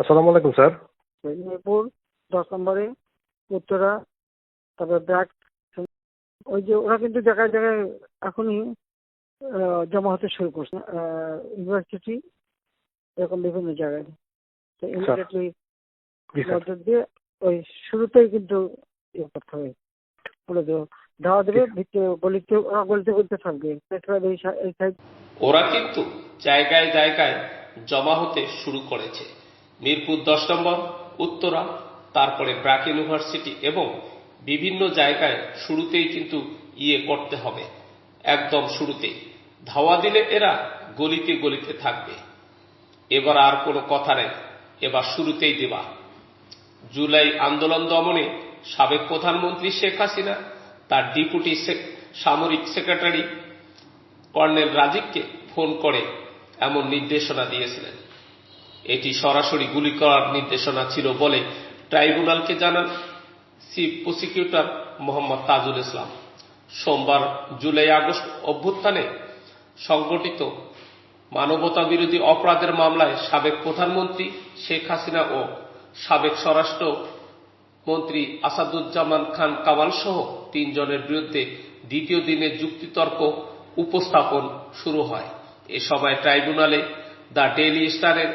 আসসালামু আলাইকুম স্যার। মেদিনীপুর দশ নম্বরে উত্তরা তারপরে ব্যাক ওই যে ওরা কিন্তু জায়গায় জায়গায় এখনই জমা হতে শুরু করছে। ইউনিভার্সিটি এরকম বিভিন্ন জায়গায়। তো ইমিডিয়েটলি নজর দিয়ে ওই শুরুতেই কিন্তু ইয়ে করতে হবে। বলে দেবো। ধাওয়া দেবে ভিতরে গলিতে ওরা গলিতে গলিতে থাকবে। এই সাইড ওরা কিন্তু জায়গায় জায়গায় জমা হতে শুরু করেছে। মিরপুর দশ নম্বর, উত্তরা, তারপরে ব্র্যাক ইউনিভার্সিটি এবং বিভিন্ন জায়গায় শুরুতেই কিন্তু ইয়ে করতে হবে, একদম শুরুতেই। ধাওয়া দিলে এরা গলিতে গলিতে থাকবে। এবার আর কোনো কথা নেই, এবার শুরুতেই দেবা জুলাই আন্দোলন দমনে সাবেক প্রধানমন্ত্রী শেখ হাসিনা, তার ডিপুটি সামরিক সেক্রেটারি কর্নেল রাজীবকে ফোন করে এমন নির্দেশনা দিয়েছিলেন। এটি সরাসরি গুলি করার নির্দেশনা ছিল বলে ট্রাইব্যুনালকে জানান চিফ প্রসিকিউটর মোহাম্মদ তাজুল ইসলাম। সোমবার জুলাই আগস্ট অভ্যুত্থানে সংগঠিত মানবতা বিরোধী অপরাধের মামলায় সাবেক প্রধানমন্ত্রী শেখ হাসিনা ও সাবেক স্বরাষ্ট্র মন্ত্রী আসাদুজ্জামান খান কামাল সহ তিনজনের বিরুদ্ধে দ্বিতীয় দিনের যুক্তিতর্ক উপস্থাপন শুরু হয়। এ সময় ট্রাইব্যুনালে দ্য ডেইলি স্টারের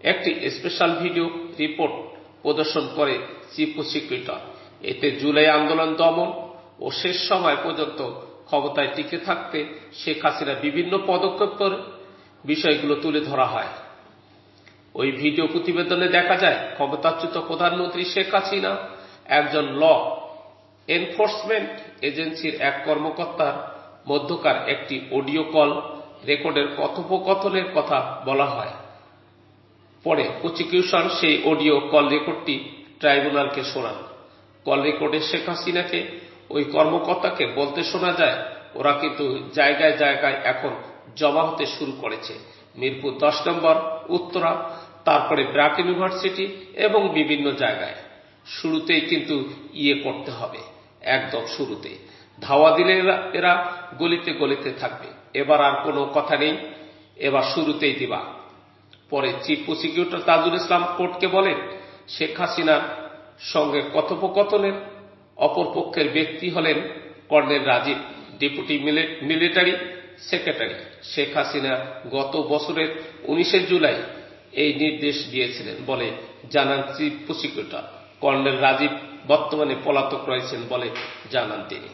একটি স্পেশাল ভিডিও রিপোর্ট প্রদর্শন করে চিফ প্রসিকিউটর এতে জুলাই আন্দোলন দমন ও শেষ সময় পর্যন্ত ক্ষমতায় টিকে থাকতে শেখ হাসিনা বিভিন্ন পদক্ষেপের বিষয়গুলো তুলে ধরা হয়। ওই ভিডিও প্রতিবেদনে দেখা যায়, ক্ষমতাচ্যুত প্রধানমন্ত্রী শেখ হাসিনা একজন ল এনফোর্সমেন্ট এজেন্সির এক কর্মকর্তার মধ্যকার একটি অডিও কল রেকর্ডের কথোপকথনের কথা বলা হয়। পরে প্রসিকিউশন সেই অডিও কল রেকর্ডটি ট্রাইব্যুনালকে শোনান কল রেকর্ডে শেখ হাসিনাকে, ওই কর্মকর্তাকে বলতে শোনা যায়, ওরা কিন্তু জায়গায় জায়গায় এখন জমা হতে শুরু করেছে। মিরপুর দশ নম্বর, উত্তরা, তারপরে ব্র্যাক ইউনিভার্সিটি এবং বিভিন্ন জায়গায়। শুরুতেই কিন্তু ইয়ে করতে হবে, একদম শুরুতে। ধাওয়া দিলে এরা- গলিতে গলিতে থাকবে। এবার আর কোনো কথা নেই, এবার শুরুতেই দিবা। পরে চিফ প্রসিকিউটর তাজুল ইসলাম কোর্টকে বলেন, শেখ হাসিনার সঙ্গে কথোপকথনের অপরপক্ষের ব্যক্তি হলেন colonel Rajeev, deputy military secretary. Sheikh Hasina গত বছরের উনিশে জুলাই এই নির্দেশ দিয়েছিলেন বলে জানান চিফ প্রসিকিউটর কর্নেল রাজীব বর্তমানে পলাতক রয়েছেন বলে জানান তিনি।